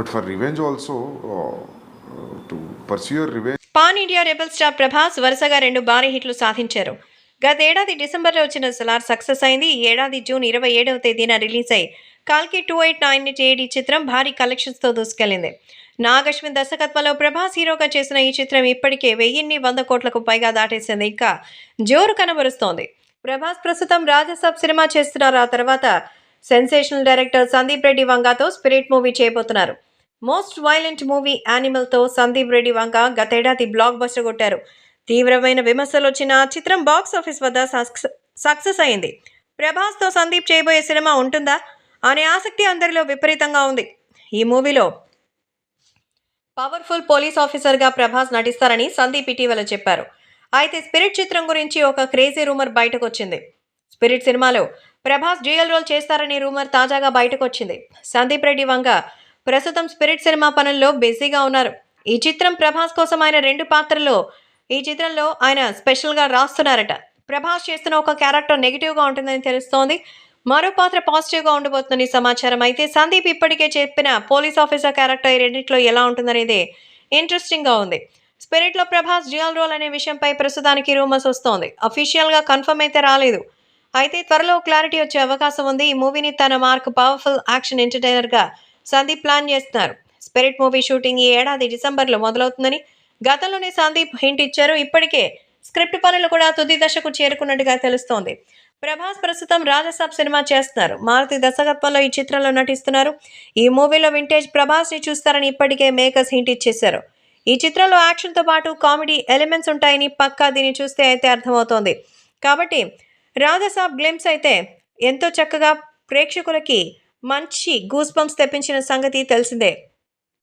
But for revenge also, uh, uh to pursue revenge. Pan India rebel star Prabhas వరుసగా రెండు భారీ హిట్లు సాధించారు. గతేడాది డిసెంబర్లో వచ్చిన సలార్ సక్సెస్ అయింది. ఈ ఏడాది జూన్ ఇరవై ఏడవ తేదీన రిలీజ్ అయి కాల్కి టూ ఎయిట్ నైన్ ఎయిట్ ఈ చిత్రం భారీ కలెక్షన్స్తో దూసుకెళ్ళింది నాగశ్విన్ దర్శకత్వంలో ప్రభాస్ హీరోగా చేసిన ఈ చిత్రం ఇప్పటికే వెయ్యిన్ని వంద కోట్లకు పైగా దాటేసింది. ఇంకా జోరు కనబరుస్తోంది. ప్రభాస్ ప్రస్తుతం రాజసాబ్ సినిమా చేస్తున్నారు. ఆ తర్వాత సెన్సేషనల్ డైరెక్టర్ సందీప్ రెడ్డి వంగాతో స్పిరిట్ మూవీ చేయబోతున్నారు. మోస్ట్ వైలెంట్ మూవీ యానిమల్తో సందీప్ రెడ్డి వంగ గతేడాది బ్లాక్ బస్టర్ కొట్టారు. తీవ్రమైన విమర్శలు వచ్చిన చిత్రం బాక్స్ ఆఫీస్ వద్ద సక్సెస్ అయింది. ప్రభాస్తో సందీప్ చేయబోయే సినిమా ఉంటుందా? అనే ఆసక్తి అందరిలో విపరీతంగా ఉంది. ఈ మూవీలో పవర్ఫుల్ పోలీస్ ఆఫీసర్గా ప్రభాస్ నటిస్తారని సందీప్ ఇటీవల చెప్పారు. అయితే స్పిరిట్ చిత్రం గురించి ఒక క్రేజీ రూమర్ బయటకు వచ్చింది స్పిరిట్ సినిమాలో ప్రభాస్ డ్యూయల్ రోల్ చేస్తారనే రూమర్ తాజాగా బయటకు వచ్చింది సందీప్ రెడ్డి వంగ ప్రస్తుతం స్పిరిట్ సినిమా పనుల్లో బిజీగా ఉన్నారు. ఈ చిత్రం ప్రభాస్ కోసం ఆయన రెండు పాత్రలు ఈ చిత్రంలో ఆయన స్పెషల్గా రాస్తున్నారట. ప్రభాస్ చేస్తున్న ఒక క్యారెక్టర్ నెగిటివ్గా ఉంటుందని తెలుస్తోంది. మరో పాత్ర పాజిటివ్గా ఉండబోతుందని సమాచారం అయితే సందీప్ ఇప్పటికే చెప్పిన పోలీస్ ఆఫీసర్ క్యారెక్టర్ ఈ ఎలా ఉంటుందనేది ఇంట్రెస్టింగ్గా ఉంది. స్పిరిట్లో ప్రభాస్ డ్యూయల్ రోల్ అనే విషయంపై ప్రస్తుతానికి రూమర్స్ వస్తోంది. అఫీషియల్గా కన్ఫర్మ్ అయితే రాలేదు. అయితే త్వరలో క్లారిటీ వచ్చే అవకాశం ఉంది. ఈ మూవీని తన మార్క్ పవర్ఫుల్ యాక్షన్ ఎంటర్టైనర్గా సందీప్ ప్లాన్ చేస్తున్నారు. స్పిరిట్ మూవీ షూటింగ్ ఈ ఏడాది డిసెంబర్లో మొదలవుతుందని గతంలోనే సందీప్ హింట్ ఇచ్చారు. ఇప్పటికే స్క్రిప్ట్ పనులు కూడా తుది దశకు చేరుకున్నట్టుగా తెలుస్తోంది. ప్రభాస్ ప్రస్తుతం రాజసాబ్ సినిమా చేస్తున్నారు. మారుతి దర్శకత్వంలో ఈ చిత్రంలో నటిస్తున్నారు. ఈ మూవీలో వింటేజ్ ప్రభాస్ని చూస్తారని ఇప్పటికే మేకర్స్ హింట్ ఇచ్చేశారు. ఈ చిత్రంలో యాక్షన్తో పాటు కామెడీ ఎలిమెంట్స్ ఉంటాయని పక్కా దీన్ని చూస్తే అయితే అర్థమవుతోంది. కాబట్టి రాజసాబ్ గ్లిమ్స్ అయితే ఎంతో చక్కగా ప్రేక్షకులకి మంచి గూస్ బంప్స్ తెప్పించిన సంగతి తెలిసిందే.